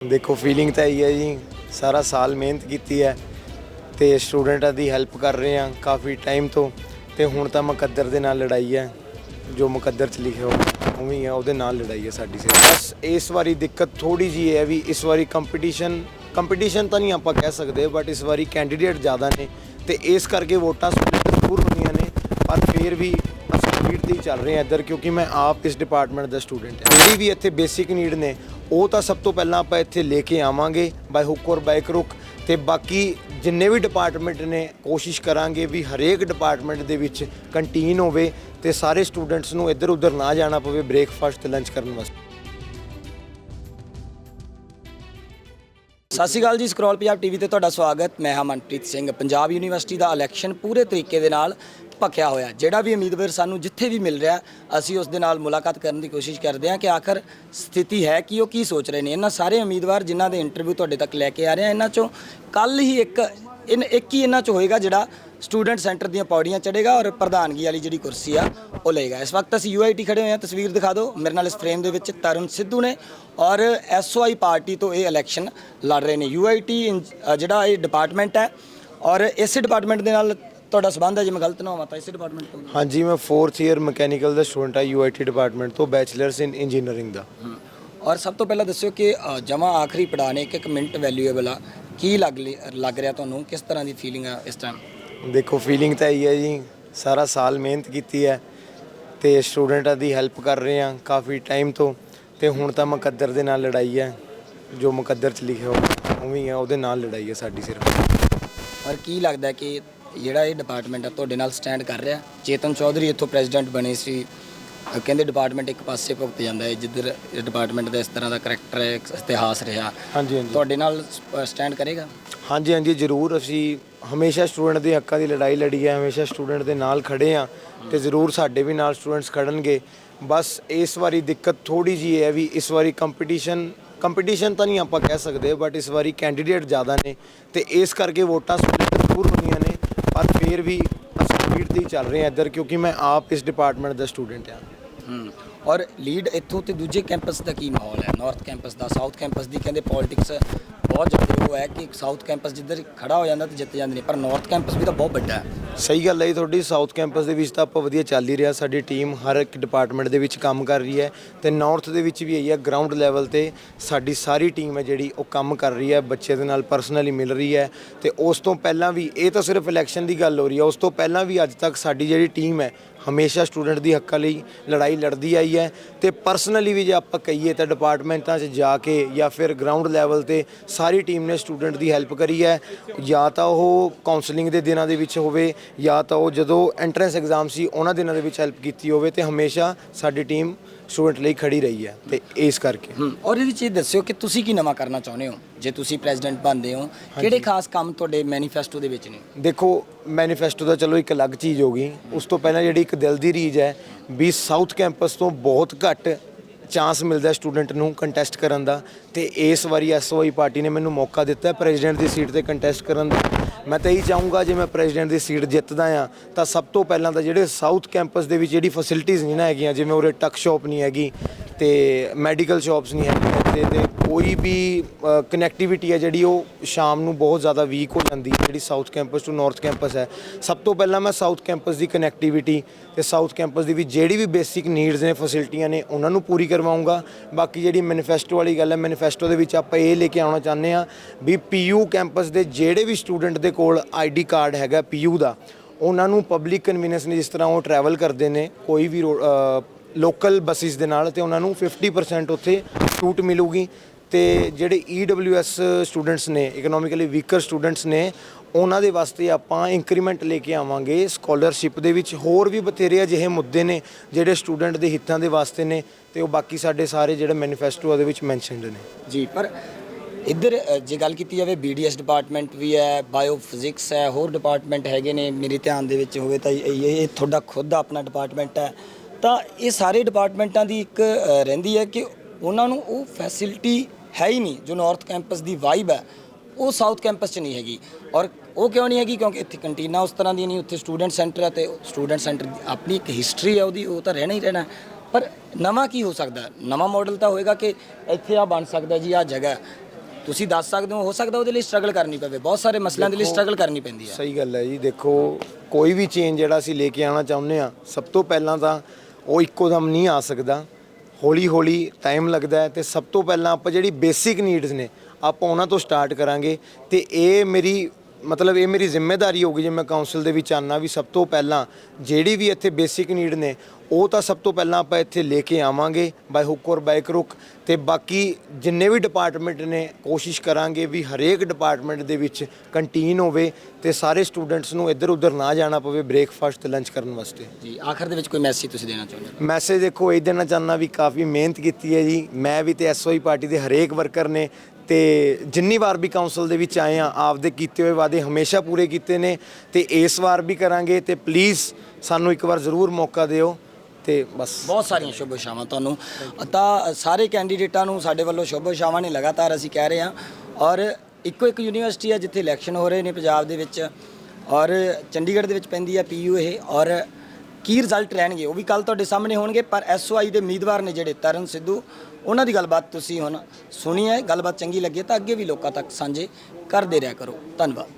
ਦੇਖੋ ਫੀਲਿੰਗ ਤਾਂ ਇਹੀ ਹੈ ਜੀ। ਸਾਰਾ ਸਾਲ ਮਿਹਨਤ ਕੀਤੀ ਹੈ ਤੇ ਸਟੂਡੈਂਟਾਂ ਦੀ ਹੈਲਪ ਕਰ ਰਹੇ ਹਾਂ ਕਾਫੀ ਟਾਈਮ ਤੋਂ ਤੇ ਹੁਣ ਤਾਂ ਮੁਕੱਦਰ ਦੇ ਨਾਲ ਲੜਾਈ ਹੈ, ਜੋ ਮੁਕੱਦਰ 'ਚ ਲਿਖਿਆ ਹੋ ਉਵੇਂ ਹੀ ਹੈ, ਉਹਦੇ ਨਾਲ ਲੜਾਈ ਹੈ ਸਾਡੀ ਸਿਰਫ ਬਸ ਇਸ ਵਾਰੀ ਦਿੱਕਤ ਥੋੜੀ ਜੀ ਹੈ ਵੀ ਇਸ ਵਾਰੀ ਕੰਪੀਟੀਸ਼ਨ ਕੰਪੀਟੀਸ਼ਨ ਤਾਂ ਨਹੀਂ ਆਪਾਂ ਕਹਿ ਸਕਦੇ ਬਟ ਇਸ ਵਾਰੀ ਕੈਂਡੀਡੇਟ ਜ਼ਿਆਦਾ ਨੇ ਤੇ ਇਸ ਕਰਕੇ ਵੋਟਾਂ ਸਪਲਿਟ ਜ਼ਰੂਰ ਹੋਈਆਂ ਨੇ, ਪਰ ਫਿਰ ਵੀ ਅਸੀਂ ਸਪੀਡ ਤੇ ਹੀ ਚੱਲ ਰਹੇ ਹਾਂ ਇੱਧਰ, ਕਿਉਂਕਿ ਮੈਂ ਆਪ ਇਸ ਡਿਪਾਰਟਮੈਂਟ ਦਾ ਸਟੂਡੈਂਟ ਹਾਂ। ਜਿਹੜੀ ਵੀ ਇੱਥੇ ਬੇਸਿਕ ਨੀਡ ਨੇ ਉਹ ਤਾਂ ਸਭ ਤੋਂ ਪਹਿਲਾਂ ਆਪਾਂ ਇੱਥੇ ਲੈ ਕੇ ਆਵਾਂਗੇ ਬਾਈ ਹੁੱਕ ਔਰ ਬਾਈ ਕਰੁਕ ਤੇ ਬਾਕੀ ਜਿੰਨੇ ਵੀ ਡਿਪਾਰਟਮੈਂਟ ਨੇ, ਕੋਸ਼ਿਸ਼ ਕਰਾਂਗੇ ਵੀ ਹਰੇਕ ਡਿਪਾਰਟਮੈਂਟ ਦੇ ਵਿੱਚ ਕੰਟੀਨ ਹੋਵੇ ਤੇ ਸਾਰੇ ਸਟੂਡੈਂਟਸ ਨੂੰ ਇੱਧਰ ਉੱਧਰ ਨਾ ਜਾਣਾ ਪਵੇ ਬ੍ਰੇਕਫਾਸਟ ਤੇ ਲੰਚ ਕਰਨ ਵਾਸਤੇ। ਸਤਿ ਸ਼੍ਰੀ ਅਕਾਲ ਜੀ, ਸਕਰੋਲ ਪੰਜਾਬ ਟੀਵੀ ਤੇ ਤੁਹਾਡਾ ਸਵਾਗਤ। ਮੈਂ ਹਾਂ ਮਨਪ੍ਰੀਤ ਸਿੰਘ। ਪੰਜਾਬ ਯੂਨੀਵਰਸਿਟੀ ਦਾ ਇਲੈਕਸ਼ਨ ਪੂਰੇ ਤਰੀਕੇ ਦੇ ਨਾਲ ਭਖਿਆ ਹੋਇਆ। ਜਿਹੜਾ ਵੀ ਉਮੀਦਵਾਰ ਸਾਨੂੰ ਜਿੱਥੇ ਵੀ ਮਿਲ ਰਿਹਾ, ਅਸੀਂ ਉਸ ਦੇ ਨਾਲ ਮੁਲਾਕਾਤ ਕਰਨ ਦੀ ਕੋਸ਼ਿਸ਼ ਕਰਦੇ ਹਾਂ ਕਿ ਆਖਰ ਸਥਿਤੀ ਹੈ ਕਿ, ਉਹ ਕੀ ਸੋਚ ਰਹੇ ਨੇ। ਇਹਨਾਂ ਸਾਰੇ ਉਮੀਦਵਾਰ ਜਿਨ੍ਹਾਂ ਦੇ ਇੰਟਰਵਿਊ ਤੁਹਾਡੇ ਤੱਕ ਲੈ ਕੇ ਆ ਰਹੇ ਹਾਂ ਇਹਨਾਂ ਚੋਂ ਕੱਲ ਹੀ ਇੱਕ, ਇਨ, ਇੱਕ ਹੀ ਇਹਨਾਂ ਚ ਹੋਏਗਾ ਜਿਹੜਾ ਸਟੂਡੈਂਟ ਸੈਂਟਰ ਦੀਆਂ ਪੌੜੀਆਂ ਚੜੇਗਾ ਔਰ ਪ੍ਰਧਾਨਗੀ ਵਾਲੀ ਜਿਹੜੀ ਕੁਰਸੀ ਆ, ਉਹ ਲਏਗਾ। ਇਸ ਵਕਤ ਅਸੀਂ ਯੂਆਈਟੀ ਖੜੇ ਹੋਏ ਹਾਂ, ਤਸਵੀਰ ਦਿਖਾ ਦਿਓ। ਮੇਰੇ ਨਾਲ ਇਸ ਫਰੇਮ ਦੇ ਵਿੱਚ ਤਰੁਣ ਸਿੱਧੂ ਨੇ ਔਰ ਐਸਓਆਈ ਪਾਰਟੀ ਤੋਂ ਇਹ ਇਲੈਕਸ਼ਨ ਲੜ ਰਹੇ ਨੇ। ਯੂਆਈਟੀ ਜਿਹੜਾ ਇਹ ਡਿਪਾਰਟਮੈਂਟ ਹੈ ਔਰ ਇਸ ਡਿਪਾਰਟਮੈਂਟ ਦੇ ਨਾਲ ਤੁਹਾਡਾ ਸਬੰਧ ਹੈ ਜੇ ਮੈਂ ਗਲਤ ਨਾ ਹੋਵਾਂ ਤਾਂ ਇਸੇ ਡਿਪਾਰਟਮੈਂਟ ਤੋਂ? ਹਾਂਜੀ ਮੈਂ 4th ਇਅਰ ਮਕੈਨੀਕਲ ਦਾ ਸਟੂਡੈਂਟ ਆ ਯੂਆਈਟੀ ਡਿਪਾਰਟਮੈਂਟ ਤੋਂ ਬੈਚਲਰਸ ਇਨ ਇੰਜੀਨੀਅਰਿੰਗ ਦਾ। ਔਰ ਸਭ ਤੋਂ ਪਹਿਲਾਂ ਦੱਸਿਓ ਕਿ ਜਮਾ ਆਖਰੀ ਪੜਾਣੇ ਇੱਕ ਇੱਕ ਮਿੰਟ ਵੈਲਿਊਏਬਲ ਆ। ਕੀ ਲੱਗ ਲੱਗ ਰਿਹਾ ਤੁਹਾਨੂੰ? ਕਿਸ ਤਰ੍ਹਾਂ ਦੀ ਫੀਲਿੰਗ ਆ ਇਸ ਟਾਈਮ ਦੇਖੋ ਫੀਲਿੰਗ ਤਾਂ ਇਹੀ ਹੈ ਜੀ ਸਾਰਾ ਸਾਲ ਮਿਹਨਤ ਕੀਤੀ ਹੈ ਤੇ ਸਟੂਡੈਂਟਾਂ ਦੀ ਹੈਲਪ ਕਰ ਰਹੇ ਹਾਂ ਕਾਫੀ ਟਾਈਮ ਤੋਂ ਤੇ ਹੁਣ ਤਾਂ ਮੁਕੱਦਰ ਦੇ ਨਾਲ ਲੜਾਈ ਹੈ ਜੋ ਮੁਕੱਦਰ 'ਚ ਲਿਖਿਆ ਹੋ ਉਵੇਂ ਹੀ ਹੈ ਉਹਦੇ ਨਾਲ ਲੜਾਈ ਹੈ ਸਾਡੀ ਸਿਰਫ। ਔਰ ਕੀ ਲੱਗਦਾ ਕਿ ਜਿਹੜਾ ਇਹ ਡਿਪਾਰਟਮੈਂਟ ਆ ਤੁਹਾਡੇ ਨਾਲ ਸਟੈਂਡ ਕਰ ਰਿਹਾ। ਚੇਤਨ ਚੌਧਰੀ ਇੱਥੋਂ ਪ੍ਰੈਜ਼ੀਡੈਂਟ ਬਣੇ ਸੀ। ਕਹਿੰਦੇ ਡਿਪਾਰਟਮੈਂਟ ਇੱਕ ਪਾਸੇ ਭੁਗਤ ਜਾਂਦਾ ਹੈ ਜਿੱਧਰ ਡਿਪਾਰਟਮੈਂਟ ਦਾ ਇਸ ਤਰ੍ਹਾਂ ਦਾ ਕਰੈਕਟਰ ਹੈ ਇਤਿਹਾਸ ਰਿਹਾ। ਹਾਂਜੀ ਹਾਂਜੀ। ਤੁਹਾਡੇ ਨਾਲ ਸਟੈਂਡ ਕਰੇਗਾ? ਹਾਂਜੀ ਹਾਂਜੀ ਜ਼ਰੂਰ। ਅਸੀਂ ਹਮੇਸ਼ਾ ਸਟੂਡੈਂਟ ਦੇ ਹੱਕਾਂ ਦੀ ਲੜਾਈ ਲੜੀ ਹੈ ਹਮੇਸ਼ਾ ਸਟੂਡੈਂਟ ਦੇ ਨਾਲ ਖੜੇ ਆ ਤੇ ਜ਼ਰੂਰ ਸਾਡੇ ਵੀ ਨਾਲ ਸਟੂਡੈਂਟਸ ਖੜਨਗੇ। ਬਸ ਇਸ ਵਾਰੀ ਦਿੱਕਤ ਥੋੜੀ ਜੀ ਹੈ ਵੀ ਇਸ ਵਾਰੀ ਕੰਪੀਟੀਸ਼ਨ ਕੰਪੀਟੀਸ਼ਨ ਤਾਂ ਨਹੀਂ ਆਪਾਂ ਕਹਿ ਸਕਦੇ ਬਟ ਇਸ ਵਾਰੀ ਕੈਂਡੀਡੇਟ ਜ਼ਿਆਦਾ ਨੇ ਤੇ ਇਸ ਕਰਕੇ ਵੋਟਾਂ ਜ਼ਰੂਰ ਫਿਰ ਵੀ ਅਸੀਂ ਲੀਡ ਤੇ ਹੀ ਚੱਲ ਰਹੇ ਹਾਂ ਇੱਧਰ, ਕਿਉਂਕਿ ਮੈਂ ਆਪ ਇਸ ਡਿਪਾਰਟਮੈਂਟ ਦਾ ਸਟੂਡੈਂਟ ਹਾਂ। ਹੂੰ, ਔਰ ਲੀਡ ਇੱਥੋਂ ਤੇ ਦੂਜੇ ਕੈਂਪਸ ਦਾ ਕੀ ਮਾਹੌਲ ਹੈ? ਨਾਰਥ ਕੈਂਪਸ ਦਾ ਸਾਊਥ ਕੈਂਪਸ ਦੀ ਕਹਿੰਦੇ ਪੋਲਿਟਿਕਸ ਬਹੁਤ ਜ਼ਿਆਦਾ ਉਹ ਹੈ ਕਿ ਸਾਊਥ ਕੈਂਪਸ ਜਿੱਧਰ ਖੜਾ ਹੋ ਜਾਂਦਾ ਤੇ ਜਿੱਤ ਜਾਂਦੇ ਨੇ, ਪਰ ਨਾਰਥ ਕੈਂਪਸ ਵੀ ਤਾਂ ਬਹੁਤ ਵੱਡਾ ਹੈ। ਸਹੀ ਗੱਲ ਹੈ ਜੀ, ਤੁਹਾਡੀ ਸਾਊਥ ਕੈਂਪਸ ਦੇ ਵਿੱਚ ਤਾਂ ਆਪਾਂ ਵਧੀਆ ਚੱਲ ਹੀ ਰਿਹਾ, ਸਾਡੀ ਟੀਮ ਹਰ ਇੱਕ ਡਿਪਾਰਟਮੈਂਟ ਦੇ ਵਿੱਚ ਕੰਮ ਕਰ ਰਹੀ ਹੈ ਤੇ ਨਾਰਥ ਦੇ ਵਿੱਚ ਵੀ ਇਹੀ ਹੈ ਗਰਾਊਂਡ ਲੈਵਲ ਤੇ ਸਾਡੀ ਸਾਰੀ ਟੀਮ ਹੈ ਜਿਹੜੀ ਉਹ ਕੰਮ ਕਰ ਰਹੀ ਹੈ, ਬੱਚੇ ਦੇ ਨਾਲ ਪਰਸਨਲੀ ਮਿਲ ਰਹੀ ਹੈ ਤੇ ਉਸ ਤੋਂ ਪਹਿਲਾਂ ਵੀ, ਇਹ ਤਾਂ ਸਿਰਫ ਇਲੈਕਸ਼ਨ ਦੀ ਗੱਲ ਹੋ ਰਹੀ ਹੈ, ਉਸ ਤੋਂ ਪਹਿਲਾਂ ਵੀ ਅੱਜ ਤੱਕ ਸਾਡੀ ਜਿਹੜੀ ਟੀਮ ਹੈ ਹਮੇਸ਼ਾ ਸਟੂਡੈਂਟ ਦੀ ਹੱਕਾਂ ਲਈ ਲੜਾਈ ਲੜਦੀ ਆਈ ਹੈ ਤੇ ਪਰਸਨਲੀ ਵੀ ਜੇ ਆਪਾਂ ਕਹੀਏ ਤਾਂ ਡਿਪਾਰਟਮੈਂਟਾਂ 'ਚ ਜਾ ਕੇ ਜਾਂ ਫਿਰ ਗਰਾਊਂਡ ਲੈਵਲ ਤੇ ਸਾਰੀ ਟੀਮ ਨੇ ਸਟੂਡੈਂਟ ਦੀ ਹੈਲਪ ਕਰੀ ਹੈ। ਜਾਂ ਤਾਂ ਉਹ ਕਾਉਂਸਲਿੰਗ ਦੇ ਦਿਨਾਂ ਦੇ ਵਿੱਚ ਹੋਵੇ ਜਾਂ ਤਾਂ ਉਹ ਜਦੋਂ ਐਂਟਰੈਂਸ ਐਗਜ਼ਾਮ ਸੀ ਉਹਨਾਂ ਦਿਨਾਂ ਦੇ ਵਿੱਚ ਹੈਲਪ ਕੀਤੀ ਹੋਵੇ ਤੇ ਹਮੇਸ਼ਾ ਸਾਡੀ ਟੀਮ ਸਟੂਡੈਂਟ ਲਈ ਖੜੀ ਰਹੀ ਹੈ ਤੇ ਇਸ ਕਰਕੇ। ਔਰ ਇਹਦੇ ਵਿੱਚ ਇਹ ਦੱਸਿਓ ਕਿ ਤੁਸੀਂ ਕੀ ਨਵਾਂ ਕਰਨਾ ਚਾਹੁੰਦੇ ਹੋ? ਜੇ ਤੁਸੀਂ ਪ੍ਰੈਜ਼ੀਡੈਂਟ ਬਣਦੇ ਹੋ ਕਿਹੜੇ ਖਾਸ ਕੰਮ ਤੁਹਾਡੇ ਮੈਨੀਫੈਸਟੋ ਦੇ ਵਿੱਚ ਨੇ? ਦੇਖੋ ਮੈਨੀਫੈਸਟੋ ਦਾ ਚਲੋ ਇੱਕ ਅਲੱਗ ਚੀਜ਼ ਹੋ ਗਈ। ਉਸ ਤੋਂ ਪਹਿਲਾਂ ਜਿਹੜੀ ਇੱਕ ਦਿਲ ਦੀ ਰੀਜ ਹੈ ਵੀ ਸਾਊਥ ਕੈਂਪਸ ਤੋਂ ਬਹੁਤ ਘੱਟ ਚਾਂਸ ਮਿਲਦਾ ਸਟੂਡੈਂਟ ਨੂੰ ਕੰਟੈਸਟ ਕਰਨ ਦਾ ਤੇ ਇਸ ਵਾਰੀ ਐਸਓਆਈ ਪਾਰਟੀ ਨੇ ਮੈਨੂੰ ਮੌਕਾ ਦਿੱਤਾ ਪ੍ਰੈਜ਼ੀਡੈਂਟ ਦੀ ਸੀਟ ਤੇ ਕੰਟੈਸਟ ਕਰਨ ਦਾ। ਮੈਂ ਤਾਂ ਇਹੀ ਚਾਹੂੰਗਾ ਜੇ ਮੈਂ ਪ੍ਰੈਜ਼ੀਡੈਂਟ ਦੀ ਸੀਟ ਜਿੱਤਦਾ ਆ ਤਾਂ ਸਭ ਤੋਂ ਪਹਿਲਾਂ ਤਾਂ ਜਿਹੜੇ ਸਾਊਥ ਕੈਂਪਸ ਦੇ ਵਿੱਚ ਜਿਹੜੀ ਫੈਸਿਲਿਟੀਆਂ ਨਹੀਂ ਨਾ ਹੈਗੀਆਂ, ਜਿਵੇਂ ਉਰੇ ਟੱਕ ਸ਼ਾਪ ਨਹੀਂ ਹੈਗੀ ਤੇ ਮੈਡੀਕਲ ਸ਼ਾਪਸ ਨਹੀਂ ਹੈਗੀਆਂ ਇੱਥੇ ਤੇ ਕੋਈ ਵੀ ਕਨੈਕਟੀਵਿਟੀ ਹੈ ਜਿਹੜੀ ਉਹ ਸ਼ਾਮ ਨੂੰ ਬਹੁਤ ਜ਼ਿਆਦਾ ਵੀਕ ਹੋ ਜਾਂਦੀ ਹੈ, ਜਿਹੜੀ south campus to north campus ਹੈ। ਸਭ ਤੋਂ ਪਹਿਲਾਂ ਮੈਂ ਸਾਊਥ ਕੈਂਪਸ ਦੀ ਕਨੈਕਟੀਵਿਟੀ ਤੇ ਸਾਊਥ ਕੈਂਪਸ ਦੀ ਵੀ ਜਿਹੜੀ ਵੀ ਬੇਸਿਕ ਨੀਡਸ ਨੇ ਫੈਸਿਲਿਟੀਆਂ ਨੇ, ਉਹਨਾਂ ਨੂੰ ਪੂਰੀ ਕਰਵਾਉਂਗਾ। ਬਾਕੀ ਜਿਹੜੀ ਮੈਨੀਫੈਸਟੋ ਵਾਲੀ ਗੱਲ ਹੈ ਮੈਨੀਫੈਸਟੋ ਦੇ ਵਿੱਚ ਆਪਾਂ ਇਹ ਲੈ ਕੇ ਆਉਣਾ ਚਾਹੁੰਦੇ ਆ ਵੀ ਪੀਯੂ ਕੈਂਪਸ ਦੇ ਜਿਹੜੇ ਵੀ ਸਟੂਡੈਂਟ ਦੇ ਕੋਲ ਆਈਡੀ ਕਾਰਡ ਹੈਗਾ ਪੀਯੂ ਦਾ, ਉਹਨਾਂ ਨੂੰ ਪਬਲਿਕ ਕਨਵੀਨੈਂਸ ਨੇ ਜਿਸ ਤਰ੍ਹਾਂ ਉਹ ਟਰੈਵਲ ਕਰਦੇ ਨੇ, ਕੋਈ ਵੀ ਲੋਕਲ ਬੱਸਿਸ ਦੇ ਨਾਲ ਤੇ ਉਹਨਾਂ ਨੂੰ 50% ਉੱਥੇ ਛੂਟ ਮਿਲੂਗੀ ਤੇ ਜਿਹੜੇ EWS ਸਟੂਡੈਂਟਸ ਨੇ ਇਕਨੋਮਿਕਲੀ ਵੀਕਰ ਸਟੂਡੈਂਟਸ ਨੇ, ਉਹਨਾਂ ਦੇ ਵਾਸਤੇ ਆਪਾਂ ਇੰਕਰੀਮੈਂਟ ਲੈ ਕੇ ਆਵਾਂਗੇ। ਸਕਾਲਰਸ਼ਿਪ ਦੇ ਵਿੱਚ ਹੋਰ ਵੀ ਬਥੇਰੇ ਅਜਿਹੇ ਮੁੱਦੇ ਨੇ ਜਿਹੜੇ ਸਟੂਡੈਂਟ ਦੇ ਹਿੱਤਾਂ ਦੇ ਵਾਸਤੇ ਨੇ ਤੇ ਉਹ ਬਾਕੀ ਸਾਡੇ ਸਾਰੇ ਜਿਹੜੇ ਮੈਨੀਫੈਸਟੋ ਉਹਦੇ ਵਿੱਚ ਮੈਂਸ਼ਨਡ ਨੇ। ਜੀ, ਪਰ ਇੱਧਰ ਜੇ ਗੱਲ ਕੀਤੀ ਜਾਵੇ ਬੀਡੀਐਸ ਡਿਪਾਰਟਮੈਂਟ ਵੀ ਹੈ ਬਾਇਓ ਫਿਜ਼ਿਕਸ ਹੈ, ਹੋਰ ਡਿਪਾਰਟਮੈਂਟ ਹੈਗੇ ਨੇ, ਮੇਰੇ ਧਿਆਨ ਦੇ ਵਿੱਚ ਹੋਵੇ ਤਾਂ ਇਹ ਤੁਹਾਡਾ ਖੁਦ ਦਾ ਆਪਣਾ ਡਿਪਾਰਟਮੈਂਟ ਹੈ। ਤਾਂ ਇਹ ਸਾਰੇ ਡਿਪਾਰਟਮੈਂਟਾਂ ਦੀ ਇੱਕ ਰਹਿੰਦੀ ਹੈ ਕਿ ਉਹਨਾਂ ਨੂੰ ਉਹ ਫੈਸਿਲਿਟੀ ਹੈ ਹੀ ਨਹੀਂ ਜੋ ਨਾਰਥ ਕੈਂਪਸ ਦੀ ਵਾਈਬ ਹੈ ਉਹ ਸਾਊਥ ਕੈਂਪਸ 'ਚ ਨਹੀਂ ਹੈਗੀ। ਔਰ ਉਹ ਕਿਉਂ ਨਹੀਂ ਹੈਗੀ? ਕਿਉਂਕਿ ਇੱਥੇ ਕੰਟੀਨਾ ਉਸ ਤਰ੍ਹਾਂ ਦੀ ਨਹੀਂ ਉੱਥੇ ਸਟੂਡੈਂਟ ਸੈਂਟਰ ਹੈ ਤੇ ਸਟੂਡੈਂਟ ਸੈਂਟਰ ਦੀ ਆਪਣੀ ਇੱਕ ਹਿਸਟਰੀ ਹੈ ਉਹਦੀ ਉਹ ਤਾਂ ਰਹਿਣਾ ਹੀ ਰਹਿਣਾ। ਪਰ ਨਵਾਂ ਕੀ ਹੋ ਸਕਦਾ? ਨਵਾਂ ਮਾਡਲ ਤਾਂ ਹੋਏਗਾ ਕਿ ਇੱਥੇ ਆ ਬਣ ਸਕਦਾ ਜੀ ਆ ਜਗ੍ਹਾ। ਤੁਸੀਂ ਦੱਸ ਸਕਦੇ ਹੋ ਹੋ ਸਕਦਾ ਉਹਦੇ ਲਈ ਸਟਰਗਲ ਕਰਨੀ ਪਵੇ। ਬਹੁਤ ਸਾਰੇ ਮਸਲਿਆਂ ਦੇ ਲਈ ਸਟਰਗਲ ਕਰਨੀ ਪੈਂਦੀ ਹੈ। ਸਹੀ ਗੱਲ ਹੈ ਜੀ। ਦੇਖੋ ਕੋਈ ਵੀ ਚੇਂਜ ਜਿਹੜਾ ਅਸੀਂ ਲੈ ਕੇ ਆਉਣਾ ਚਾਹੁੰਦੇ ਆ ਸਭ ਤੋਂ ਪਹਿਲਾਂ ਤਾਂ ਉਹ ਇੱਕੋ ਦਮ ਨਹੀਂ ਆ ਸਕਦਾ। ਹੌਲੀ ਹੌਲੀ ਟਾਈਮ ਲੱਗਦਾ ਹੈ ਤੇ ਸਭ ਤੋਂ ਪਹਿਲਾਂ ਆਪਾਂ ਜਿਹੜੀ ਬੇਸਿਕ ਨੀਡਸ ਨੇ, ਆਪਾਂ ਉਹਨਾਂ ਤੋਂ ਸਟਾਰਟ ਕਰਾਂਗੇ ਤੇ ਇਹ ਮੇਰੀ ਮਤਲਬ ਇਹ ਮੇਰੀ ਜ਼ਿੰਮੇਵਾਰੀ ਹੋਗੀ ਜੇ ਮੈਂ ਕਾਉਂਸਲ ਦੇ ਵਿੱਚ ਆਨਾ ਵੀ ਸਭ ਤੋਂ ਪਹਿਲਾਂ ਜਿਹੜੀ ਵੀ ਇੱਥੇ ਬੇਸਿਕ ਨੀਡ ਨੇ ਉਹ ਤਾਂ ਸਭ ਤੋਂ ਪਹਿਲਾਂ ਆਪਾਂ ਇੱਥੇ ਲੈ ਕੇ ਆਵਾਂਗੇ ਬਾਈ ਹੁੱਕ ਔਰ ਬਾਈ ਕਰੁਕ ਤੇ ਬਾਕੀ ਜਿੰਨੇ ਵੀ ਡਿਪਾਰਟਮੈਂਟ ਨੇ ਕੋਸ਼ਿਸ਼ ਕਰਾਂਗੇ ਵੀ ਹਰੇਕ ਡਿਪਾਰਟਮੈਂਟ ਦੇ ਵਿੱਚ ਕੰਟੀਨ ਹੋਵੇ ਤੇ ਸਾਰੇ ਸਟੂਡੈਂਟਸ ਨੂੰ ਇੱਧਰ ਉੱਧਰ ਨਾ ਜਾਣਾ ਪਵੇ ਬ੍ਰੇਕਫਾਸਟ ਤੇ ਲੰਚ ਕਰਨ ਵਾਸਤੇ। ਜੀ ਆਖਰ ਦੇ ਵਿੱਚ ਕੋਈ ਮੈਸੇਜ ਤੁਸੀਂ ਦੇਣਾ ਚਾਹੁੰਦੇ ਹੋ? ਮੈਸੇਜ ਦੇਖੋ ਇਹ ਦੇਣਾ ਚਾਹੁੰਦਾ ਵੀ ਕਾਫੀ ਮਿਹਨਤ ਕੀਤੀ ਹੈ ਜੀ। ਮੈਂ ਵੀ ਤੇ ਐਸਓਈ ਪਾਰਟੀ ਦੇ ਹਰੇਕ ਵਰਕਰ ਨੇ ਤੇ ਜਿੰਨੀ ਵਾਰ ਵੀ ਕਾਉਂਸਲ ਦੇ ਵਿੱਚ ਆਏ ਆ, ਆਪਦੇ ਕੀਤੇ ਹੋਏ ਵਾਅਦੇ ਹਮੇਸ਼ਾ ਪੂਰੇ ਕੀਤੇ ਨੇ ਤੇ ਇਸ ਵਾਰ ਵੀ ਕਰਾਂਗੇ ਤੇ ਪਲੀਜ਼ ਸਾਨੂੰ ਇੱਕ ਵਾਰ ਜ਼ਰੂਰ ਮੌਕਾ ਦਿਓ ਤੇ ਬਸ। ਬਹੁਤ ਸਾਰੀਆਂ ਸ਼ੁਭ ਇਛਾਵਾਂ ਤੁਹਾਨੂੰ। ਤਾਂ ਸਾਰੇ ਕੈਂਡੀਡੇਟਾਂ ਨੂੰ ਸਾਡੇ ਵੱਲੋਂ ਸ਼ੁਭ ਇਛਾਵਾਂ ਨੇ ਲਗਾਤਾਰ ਅਸੀਂ ਕਹਿ ਰਹੇ ਹਾਂ। ਔਰ ਇੱਕੋ ਇੱਕ ਯੂਨੀਵਰਸਿਟੀ ਹੈ ਜਿੱਥੇ ਇਲੈਕਸ਼ਨ ਹੋ ਰਹੇ ਨੇ ਪੰਜਾਬ ਦੇ ਵਿੱਚ। ਔਰ ਚੰਡੀਗੜ੍ਹ ਦੇ ਵਿੱਚ ਪੈਂਦੀ ਹੈ ਪੀਯੂ ਇਹ। ਔਰ ਕੀ ਰਿਜ਼ਲਟ ਰਹਿਣਗੇ, ਉਹ ਵੀ ਕੱਲ ਤੁਹਾਡੇ ਸਾਹਮਣੇ ਹੋਣਗੇ, ਪਰ ਐਸਓਆਈ ਦੇ ਉਮੀਦਵਾਰ ਨੇ ਜਿਹੜੇ ਤਰਨ ਸਿੱਧੂ ਉਹਨਾਂ ਦੀ ਗੱਲਬਾਤ ਤੁਸੀਂ ਹੁਣ ਸੁਣੀ ਹੈ, ਗੱਲਬਾਤ ਚੰਗੀ ਲੱਗੀ ਤਾਂ ਅੱਗੇ ਵੀ ਲੋਕਾਂ ਤੱਕ ਸਾਂਝੇ ਕਰਦੇ ਰਿਹਾ ਕਰੋ। ਧੰਨਵਾਦ।